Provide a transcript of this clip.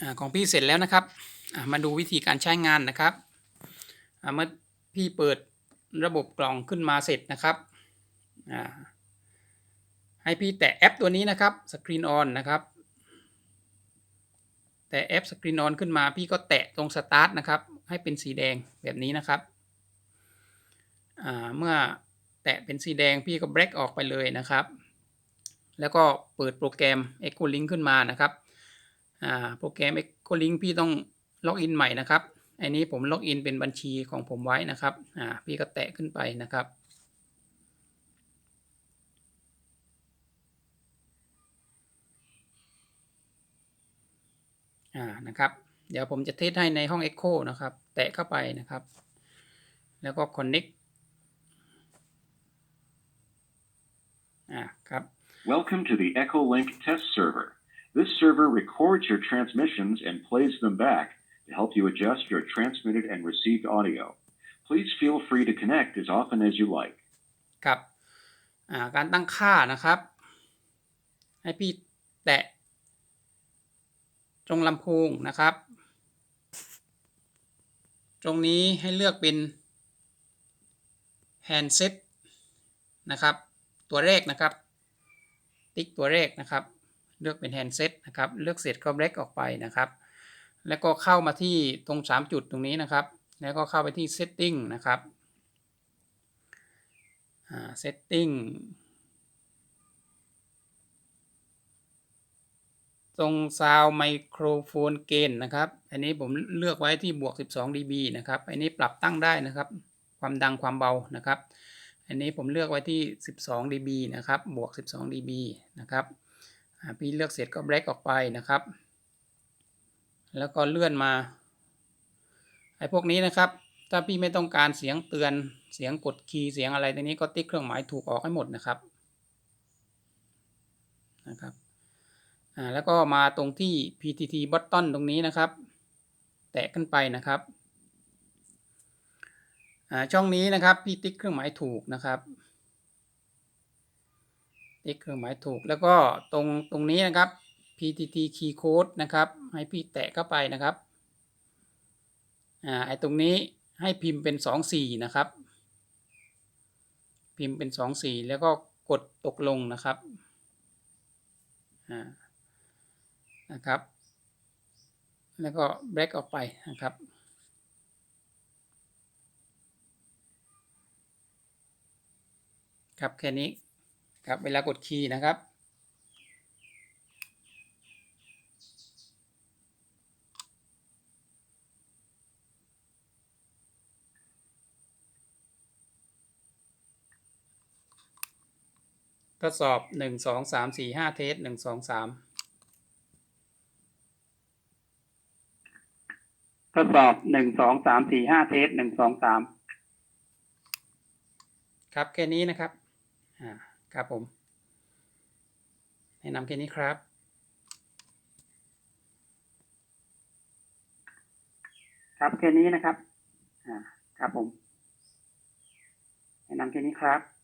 อของพี่เสร็จแล้วนะครับมาดูวิธีการใช้งานนะครับเมื่อพี่เปิดระบบกล่องขึ้นมาเสร็จนะครับให้พี่แตะแอปตัวนี้นะครับสกรีนออนนะครับแต่แอปสกรีนออนขึ้นมา พี่ก็แตะตรงสตาร์ทนะครับให้เป็นสีแดงแบบนี้นะครับเมื่อแตะเป็นสีแดงพี่ก็เบรกออกไปเลยนะครับ แล้วก็เปิดโปรแกรม Echo Link ขึ้นมานะครับ อ่าโปรแกรม Echo Link พี่ต้องล็อกอินใหม่นะครับ อันนี้ผมล็อกอินเป็นบัญชีของผมไว้นะครับอ่าพี่ก็แตะขึ้นไปนะครับ่านะครับเดี๋ยวผมจะเทสให้ในห้อง Echo นะครับ แตะเข้าไปนะครับ แล้วก็ Connect อ่าครับ Welcome to the EchoLink test server. This server records your transmissions and plays them back to help you adjust your transmitted and received audio. Please feel free to connect as often as you like. ครับการตั้งค่านะครับ ให้พี่แตะตรงลำโพงนะครับ ตรงนี้ให้เลือกเป็น handset นะครับ ตัวแรกนะครับ ติ๊กตัวแรกนะครับ เลือกเป็น handset นะครับ เลือกเสร็จก็เบรกออกไปนะครับ แล้วก็เข้ามาที่ตรง 3 จุดตรงนี้นะครับ แล้วก็เข้าไปที่ setting นะครับ setting ตรง sound microphone gain นะครับ อันนี้ผมเลือกไว้ที่บวก 12 dB นะครับ อันนี้ปรับตั้งได้นะครับ ความดังความเบานะครับ อันนี้ผมเลือกไว้ที่ 12 dB นะครับ บวก 12 dB นะครับ พี่เลือกเสร็จก็เบรกออกไปนะครับ แล้วก็เลื่อนมาไอ้พวกนี้นะครับ ถ้าพี่ไม่ต้องการเสียงเตือนเสียงกดคีย์เสียงอะไรตรงนี้ก็ติ๊กเครื่องหมายถูกออกให้หมดนะครับนะครับอ่าแล้วก็มาตรงที่ PTT button ตรงนี้นะครับ แตะขึ้นไปนะครับอ่าช่องนี้นะครับพี่ติ๊กเครื่องหมายถูกนะครับ ติ๊กเครื่องหมายถูก แล้วก็ตรงตรงนี้นะครับ PTT key code นะครับ ให้พี่แตะเข้าไปนะครับ อ่า ไอตรงนี้ให้พิมพ์เป็นสองสี่นะครับ พิมพ์เป็นสองสี่แล้วก็กดตกลงนะครับ อ่า นะครับ แล้วก็เบรกออกไปนะครับครับแค่นี้ ครับเวลากดคีย์นะครับ ทดสอบหนึ่งสองสามสี่ห้าเทสหนึ่งสองสามทดสอบหนึ่งสองสามสี่ห้าเทสหนึ่งสองสามครับแค่นี้นะครับ อ่า ครับผมแนะนำแค่นี้ครับครับแค่นี้นะครับ อ่า ครับผมแนะนำแค่นี้ครับ